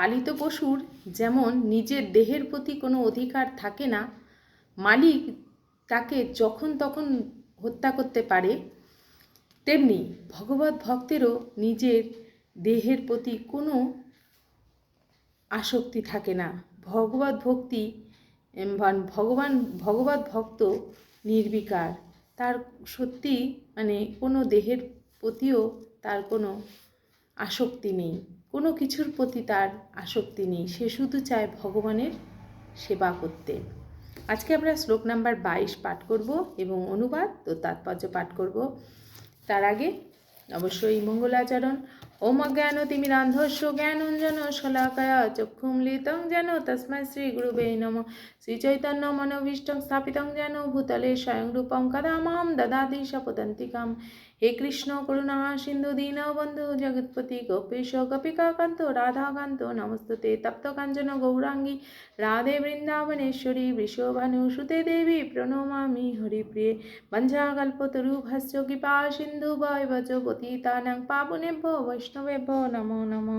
পালিত পশুর যেমন নিজের দেহের প্রতি কোনো অধিকার থাকে না, মালিক তাকে যখন তখন হত্যা করতে পারে, তেমনি ভগবত ভক্তেরও নিজের দেহের প্রতি কোনো আসক্তি থাকে না। ভগবত ভক্তি ভগবান, ভগবত ভক্ত নির্বিকার। তার সত্যি মানে কোনো দেহের প্রতিও তার কোনো আসক্তি নেই। কোনো কিছুর প্রতি তার আসক্তি নেই। সে শুধু চায় ভগবানের সেবা করতে। আজকে আমরা শ্লোক নাম্বার বাইশ পাঠ করব এবং অনুবাদ তো তাৎপর্য পাঠ করব। তার আগে অবশ্যই মঙ্গল মঙ্গলাচরণ ওম জ্ঞান তিমিরান্ধস্য জ্ঞানঞ্জন শলাকয়া চক্ষুম লিতং যেন তস্মৈ শ্রী গুরুবে নম। শ্রী চৈতন্য মনোভীষ্টং স্থাপিতং যেন ভূতলে স্বয়ং রূপং কদা মাম দদাতি শপদন্তিকাম হে কৃষ্ণ, করুণা, সিন্ধু দীনবন্ধু জগৎপতি, গোপেশ গোপিকাকান্ত রাধাকান্ত নমস্তুতে, তপ্ত কাঞ্চন গৌরাঙ্গী, রাধে বৃন্দাবনেশ্বরী বৃষভানু সুতে দেবী, প্রণমামি, হরিপ্রিয়ে বঞ্ঝাকল্পতরুভশ্চ কৃপা সিন্ধু বৈবচ পতিতানাং পাবনেভ্য, বৈষ্ণবেভ্য, নমো নমো।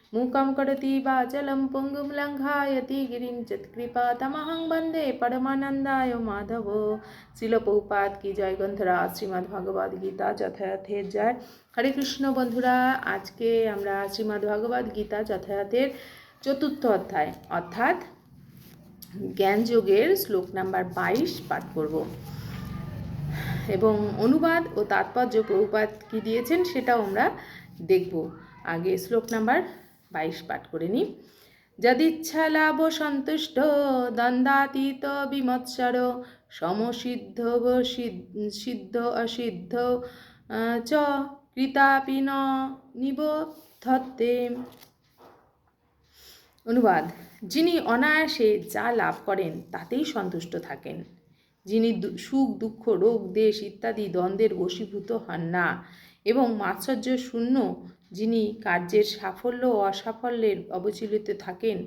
మూకం కడతి బాచలం పొంగుం లంఘాయతి గిరిం చత్కృపా తమహం వందే పరమానందాయ మాధవ শিলপৌপাত কি জয় গন্ধরা শ্রীমদ্ ভগবদ গীতা যথাযথের জয় হরে কৃষ্ণ বন্ধুরা আজকে আমরা শ্রীমদ্ ভগবদ গীতা যথাযথের চতুর্থ অধ্যায় অর্থাৎ জ্ঞানযোগের শ্লোক নাম্বার বাইশ পাঠ করব এবং অনুবাদ ও তাৎপর্য প্রভুপাত কি দিয়েছেন, সেটাও আমরা দেখব। আগে শ্লোক নাম্বার বাইশ পাঠ করে নিই। যদিচ্ছা লাভ সন্তুষ্ট দ্বন্দ্বাতীত বিমৎসর, সমসিদ্ধ সিদ্ধ- সিদ্ধ অসিদ্ধ চ, কৃতাপি ন অনুবাদ, যিনি অনায়াসে যা লাভ করেন, তাতেই সন্তুষ্ট থাকেন। যিনি সুখ, দুঃখ, রোগ, দেশ ইত্যাদি দ্বন্দ্বের বশীভূত হন না এবং মাৎসর্য শূন্য যিনি কার্যের সাফল্য ও অসাফল্যের অবচলিত থাকেন,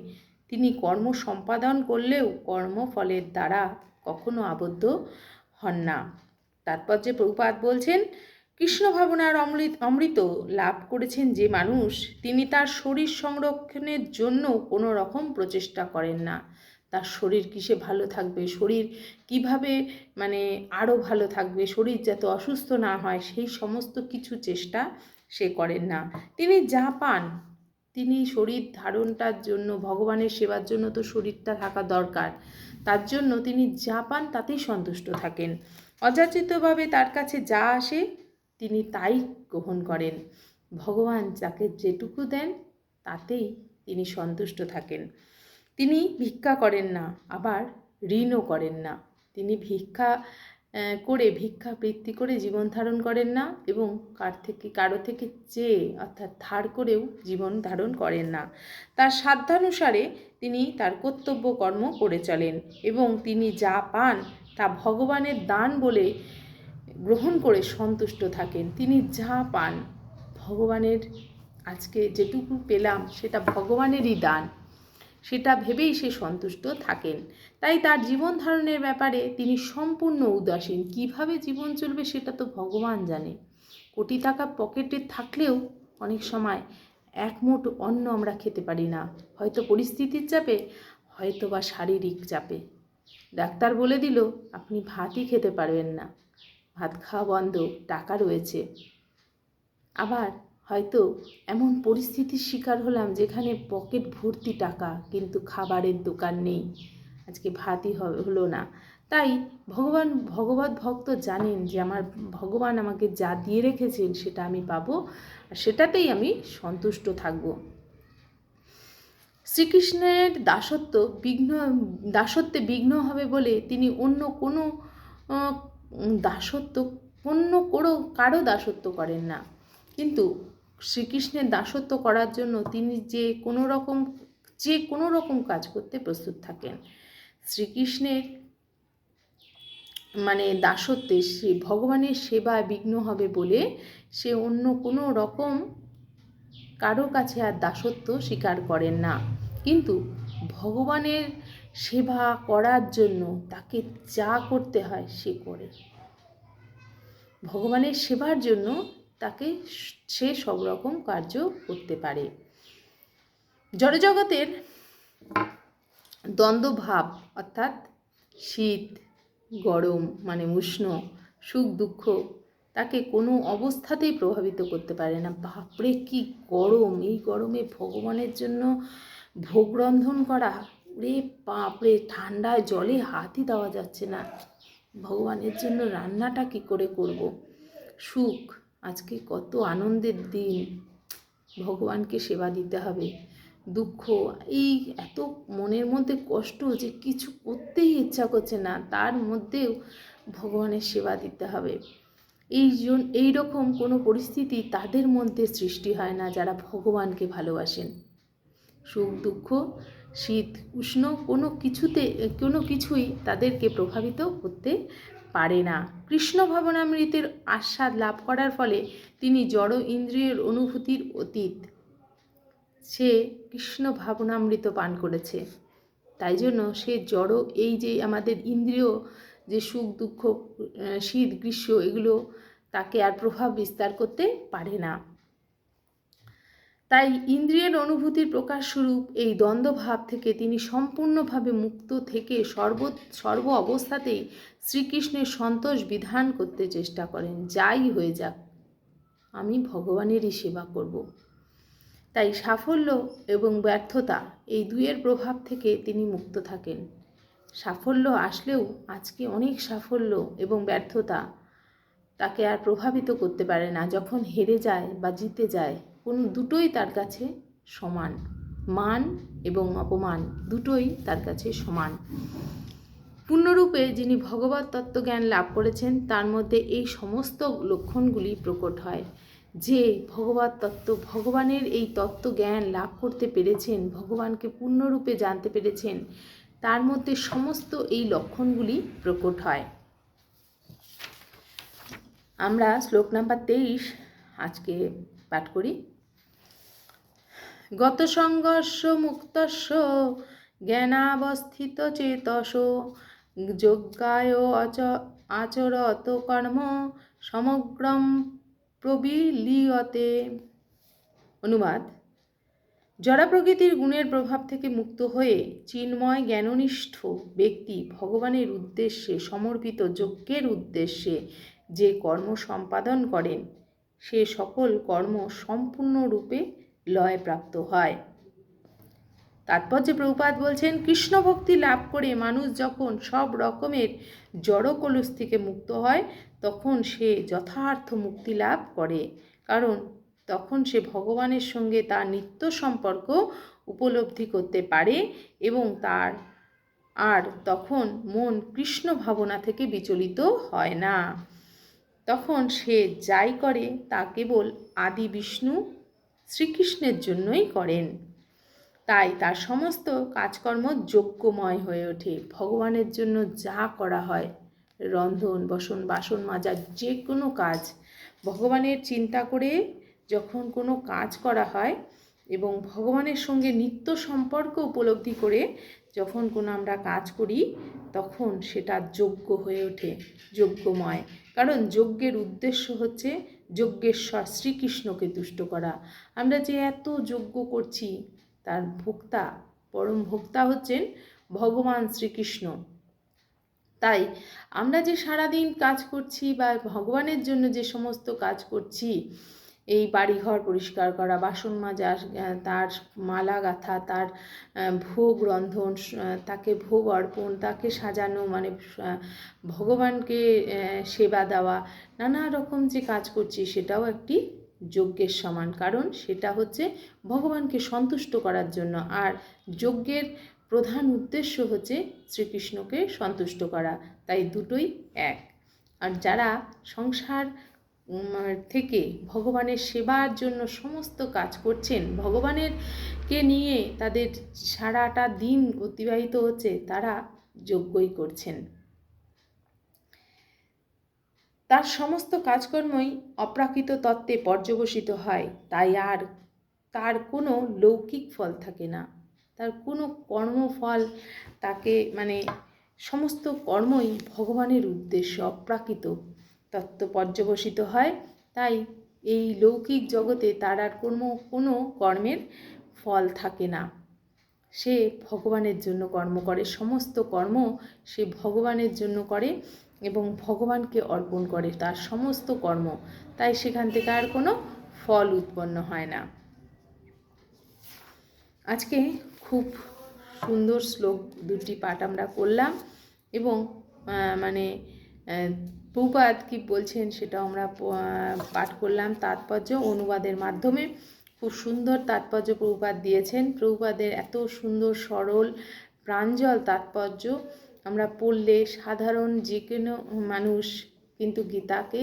তিনি কর্ম সম্পাদন করলেও কর্মফলের দ্বারা কখনো আবদ্ধ হন না। তাৎপর্যে প্রভুপাত বলছেন, কৃষ্ণ ভাবনার অমৃত অমৃত লাভ করেছেন যে মানুষ, তিনি তার শরীর সংরক্ষণের জন্য কোনো রকম প্রচেষ্টা করেন না। তার শরীর কিসে ভালো থাকবে? শরীর কীভাবে মানে আরও ভালো থাকবে? শরীর যাতে অসুস্থ না হয়, সেই সমস্ত কিছু চেষ্টা সে করেন না। তিনি যা পান, তিনি শরীর ধারণটার জন্য, ভগবানের সেবার জন্য তো শরীরটা থাকা দরকার। তার জন্য তিনি যা পান তাতেই সন্তুষ্ট থাকেন। অযাচিতভাবে তার কাছে যা আসে, তিনি তাই গ্রহণ করেন। ভগবান যাকে যেটুকু দেন, তাতেই তিনি সন্তুষ্ট থাকেন। তিনি ভিক্ষা করেন না, আবার ঋণও করেন না। তিনি ভিক্ষা করে ভিক্ষা বৃত্তি করে জীবন ধারণ করেন না এবং কার থেকে, কারও থেকে চেয়ে অর্থাৎ ধার করেও জীবন ধারণ করেন না। তার সাধ্যানুসারে তিনি তার কর্তব্য কর্ম করে চলেন এবং তিনি যা পান তা ভগবানের দান বলে গ্রহণ করে সন্তুষ্ট থাকেন। তিনি যা পান, ভগবানের আজকে যেটুকু পেলাম সেটা ভগবানেরই দান। সেটা ভেবেই সে সন্তুষ্ট থাকেন। তাই তার জীবন ধারণের ব্যাপারে তিনি সম্পূর্ণ উদাসীন। কীভাবে জীবন চলবে সেটা তো ভগবান জানে। কোটি টাকা পকেটে থাকলেও অনেক সময় এক মুঠ অন্ন আমরা খেতে পারি না। হয়তো পরিস্থিতির চাপে হয়তো বা শারীরিক চাপে। ডাক্তার বলে দিল, আপনি ভাতই খেতে পারবেন না। ভাত খাওয়া বন্ধ, টাকা রয়েছে। আবার হয়তো এমন পরিস্থিতির শিকার হলাম যেখানে পকেট ভর্তি টাকা কিন্তু খাবারের দোকান নেই। আজকে ভাতই হলো না। তাই ভগবান, ভগবত ভক্ত জানেন যে আমার ভগবান আমাকে যা দিয়ে রেখেছেন সেটা আমি পাবো আর সেটাতেই আমি সন্তুষ্ট থাকব। শ্রীকৃষ্ণের দাসত্ব বিঘ্ন, দাসত্বে বিঘ্ন হবে বলে তিনি অন্য কোনো দাসত্ব, অন্য কোনো কারও দাসত্ব করেন না। কিন্তু শ্রীকৃষ্ণের দাসত্ব করার জন্য তিনি যে কোনো রকম, যে কোনো রকম কাজ করতে প্রস্তুত থাকেন। শ্রীকৃষ্ণের মানে দাসত্বে সে ভগবানের সেবা বিঘ্ন হবে বলে সে অন্য কোনো রকম কারও কাছে আর দাসত্ব স্বীকার করেন না। কিন্তু ভগবানের সেবা করার জন্য তাকে যা করতে হয় সে করে। ভগবানের সেবার জন্য তাকে সে সব রকম কার্য করতে পারে। জড়জগতের দ্বন্দ্বভাব অর্থাৎ শীত, গরম মানে উষ্ণ, সুখ, দুঃখ তাকে কোনো অবস্থাতেই প্রভাবিত করতে পারে না। বাপরে, কি গরম! এই গরমে ভগবানের জন্য ভোগ রন্ধন করা রে বাপরে! ঠান্ডায় জলে হাতই দেওয়া যাচ্ছে না। ভগবানের জন্য রান্নাটা কি করে করব? সুখ আজকে কত আনন্দের দিন। ভগবানকে সেবা দিতে হবে। দুঃখ, এই এত মনের মধ্যে কষ্ট যে কিছু করতেই ইচ্ছা করছে না, তার মধ্যেও ভগবানের সেবা দিতে হবে। এই জন এইরকম কোনো পরিস্থিতি তাদের মধ্যে সৃষ্টি হয় না যারা ভগবানকে ভালোবাসেন। সুখ, দুঃখ, শীত, উষ্ণ কোনো কিছুতে, কোনো কিছুই তাদেরকে প্রভাবিত করতে পারে না। কৃষ্ণ ভবনামৃতের আস্বাদ লাভ করার ফলে তিনি জড় ইন্দ্রিয়ের অনুভূতির অতীত। সে কৃষ্ণ ভাবনামৃত পান করেছে। তাই জন্য সে জড় এই যে আমাদের ইন্দ্রিয়, যে সুখ, দুঃখ শীত, গ্রীষ্ম, এগুলো তাকে আর প্রভাব বিস্তার করতে পারে না। তাই ইন্দ্রিয়ের অনুভূতির প্রকাশ স্বরূপ এই দ্বন্দ্বভাব থেকে তিনি সম্পূর্ণভাবে মুক্ত থেকে সর্ব সর্ব অবস্থাতেই শ্রীকৃষ্ণের সন্তোষ বিধান করতে চেষ্টা করেন। যাই হয়ে যাক, আমি ভগবানেরই সেবা করব। তাই সাফল্য এবং ব্যর্থতা এই দুইয়ের প্রভাব থেকে তিনি মুক্ত থাকেন। সাফল্য আসলেও আজকে অনেক সাফল্য এবং ব্যর্থতা তাকে আর প্রভাবিত করতে পারে না। যখন হেরে যায় বা জিতে যায়, কোন দুটোই তার কাছে সমান। মান এবং অপমান দুটোই তার কাছে সমান। পূর্ণরূপে যিনি ভগবত তত্ত্বজ্ঞান লাভ করেছেন, তার মধ্যে এই সমস্ত লক্ষণগুলি প্রকট হয়। যে ভগবত তত্ত্ব, ভগবানের এই তত্ত্বজ্ঞান লাভ করতে পেরেছেন, ভগবানকে পূর্ণরূপে জানতে পেরেছেন, তার মধ্যে সমস্ত এই লক্ষণগুলি প্রকট হয়। আমরা শ্লোক নাম্বার তেইশ আজকে পাঠ করি। গত সংঘর্ষ মুক্তস্য, জ্ঞানাবস্থিত চেতস যজ্ঞায় অচ আচরত কর্ম সমগ্রম প্রবিলীয়তে। অনুবাদ জড়া প্রকৃতির গুণের প্রভাব থেকে মুক্ত হয়ে চিন্ময় জ্ঞাননিষ্ঠ ব্যক্তি ভগবানের উদ্দেশ্যে, সমর্পিত যজ্ঞের উদ্দেশ্যে যে কর্ম সম্পাদন করেন, সে সকল কর্ম সম্পূর্ণরূপে লয়প্রাপ্ত হয়। তাৎপর্য প্রভুপাত বলছেন কৃষ্ণ ভক্তি লাভ করে মানুষ যখন সব রকমের জড় কলুষ থেকে মুক্ত হয়, তখন সে যথার্থ মুক্তি লাভ করে। কারণ তখন সে ভগবানের সঙ্গে তার নিত্য সম্পর্ক উপলব্ধি করতে পারে এবং তার, আর তখন মন কৃষ্ণ ভাবনা থেকে বিচলিত হয় না। তখন সে যাই করে তা কেবল আদি বিষ্ণু শ্রীকৃষ্ণের জন্যই করেন। তাই তার সমস্ত কাজকর্ম যোগ্যময় হয়ে ওঠে। ভগবানের জন্য যা করা হয়, রন্ধন, বসন, বাসন মাজা, যে কোনো কাজ, ভগবানের চিন্তা করে যখন কোনো কাজ করা হয় এবং ভগবানের সঙ্গে নিত্য সম্পর্ক উপলব্ধি করে যখন কোনো আমরা কাজ করি, তখন সেটা যোগ্য হয়ে ওঠে যোগ্যময় কারণ যজ্ঞের উদ্দেশ্য হচ্ছে যজ্ঞেশ্বর শ্রীকৃষ্ণকে তুষ্ট করা। আমরা যে এত যজ্ঞ করছি, তার ভোক্তা, পরম ভোক্তা হচ্ছেন ভগবান শ্রীকৃষ্ণ। তাই আমরা যে সারাদিন কাজ করছি বা ভগবানের জন্য যে সমস্ত কাজ করছি এই বাড়িঘর পরিষ্কার করা, বাসন মাজা তার মালা গাঁথা, তার ভোগ রন্ধন তাকে ভোগ অর্পণ, তাকে সাজানো মানে ভগবানকে সেবা দেওয়া, নানা রকম যে কাজ করছি সেটাও একটি যজ্ঞের সমান। কারণ সেটা হচ্ছে ভগবানকে সন্তুষ্ট করার জন্য। আর যজ্ঞের প্রধান উদ্দেশ্য হচ্ছে শ্রীকৃষ্ণকে সন্তুষ্ট করা। তাই দুটোই এক। আর যারা সংসার থেকে ভগবানের সেবার জন্য সমস্ত কাজ করছেন। ভগবানের কে নিয়ে তাদের সারাটা দিন অতিবাহিত হচ্ছে, তারা যজ্ঞই করছেন। তার সমস্ত কাজকর্মই অপ্রাকৃত তত্ত্বে পর্যবসিত হয়। তাই আর তার কোনো লৌকিক ফল থাকে না। তার কোনো কর্মফল তাকে মানে সমস্ত কর্মই ভগবানের উদ্দেশ্য অপ্রাকৃত। তত্ত্ব পর্যবসিত হয়। তাই এই লৌকিক জগতে তার আর কোনো কোনো কর্মের ফল থাকে না। সে ভগবানের জন্য কর্ম করে, সমস্ত কর্ম সে ভগবানের জন্য করে এবং ভগবানকে অর্পণ করে তার সমস্ত কর্ম। তাই সেখান থেকে আর কোনো ফল উৎপন্ন হয় না। আজকে খুব সুন্দর শ্লোক দুটি পাঠ আমরা করলাম এবং মানে প্রভুপাদ কি বলছেন সেটা আমরা পাঠ করলাম। তাৎপর্য অনুবাদের মাধ্যমে। খুব সুন্দর তাৎপর্য প্রভুপাদ দিয়েছেন। প্রভুপাদের এত সুন্দর, সরল, প্রাঞ্জল তাৎপর্য আমরা পড়লে সাধারণ যে কোনো মানুষ কিন্তু গীতাকে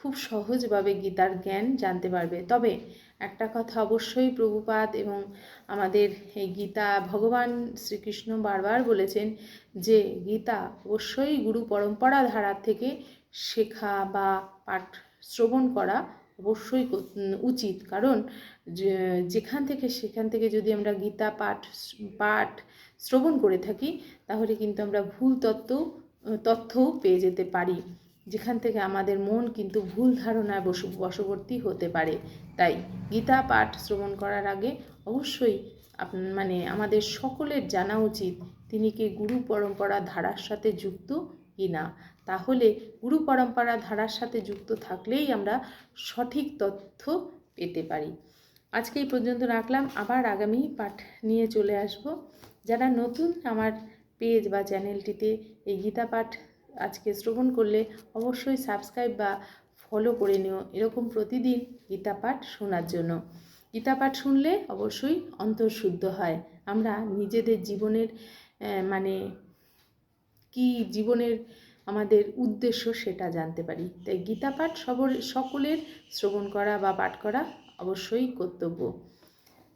খুব সহজভাবে গীতার জ্ঞান জানতে পারবে। তবে একটা কথা অবশ্যই প্রভুপাদ এবং আমাদের এই গীতা, ভগবান শ্রীকৃষ্ণ বারবার বলেছেন যে গীতা অবশ্যই গুরু পরম্পরা ধারা থেকে শেখা বা পাঠ শ্রবণ করা অবশ্যই উচিত। কারণ যেখান থেকে সেখান থেকে যদি আমরা গীতা পাঠ পাঠ শ্রবণ করে থাকি, তাহলে কিন্তু আমরা ভুল তত্ত্ব তথ্যও পেয়ে যেতে পারি। যেখান থেকে আমাদের মন কিন্তু ভুল ধারণায় বশ বশবর্তী হতে পারে। তাই গীতা পাঠ শ্রবণ করার আগে অবশ্যই মানে আমাদের সকলের জানা উচিত। তিনি কি গুরু পরম্পরা ধারার সাথে যুক্ত? কি না? তাহলে গুরু পরম্পরা ধারার সাথে যুক্ত থাকলেই আমরা সঠিক তথ্য পেতে পারি। আজকে এই পর্যন্ত রাখলাম। আবার আগামী পাঠ নিয়ে চলে আসব। যারা নতুন আমার পেজ বা চ্যানেলটিতে এই গীতা পাঠ আজকে শ্রবণ করলে অবশ্যই সাবস্ক্রাইব বা ফলো করে নিও এরকম প্রতিদিন গীতা পাঠ শোনার জন্য। গীতা পাঠ শুনলে অবশ্যই অন্তর্শুদ্ধ হয়। আমরা নিজেদের জীবনের মানে কি জীবনের আমাদের উদ্দেশ্য সেটা জানতে পারি। তাই গীতা পাঠ সবর সকলের শ্রবণ করা বা পাঠ করা অবশ্যই কর্তব্য।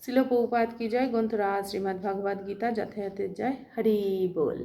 শিল পৌপাত কি জয়? গ্রন্থরা শ্রীমদ্ ভগবদ্ গীতা যথাযথের জয়। হরি বল।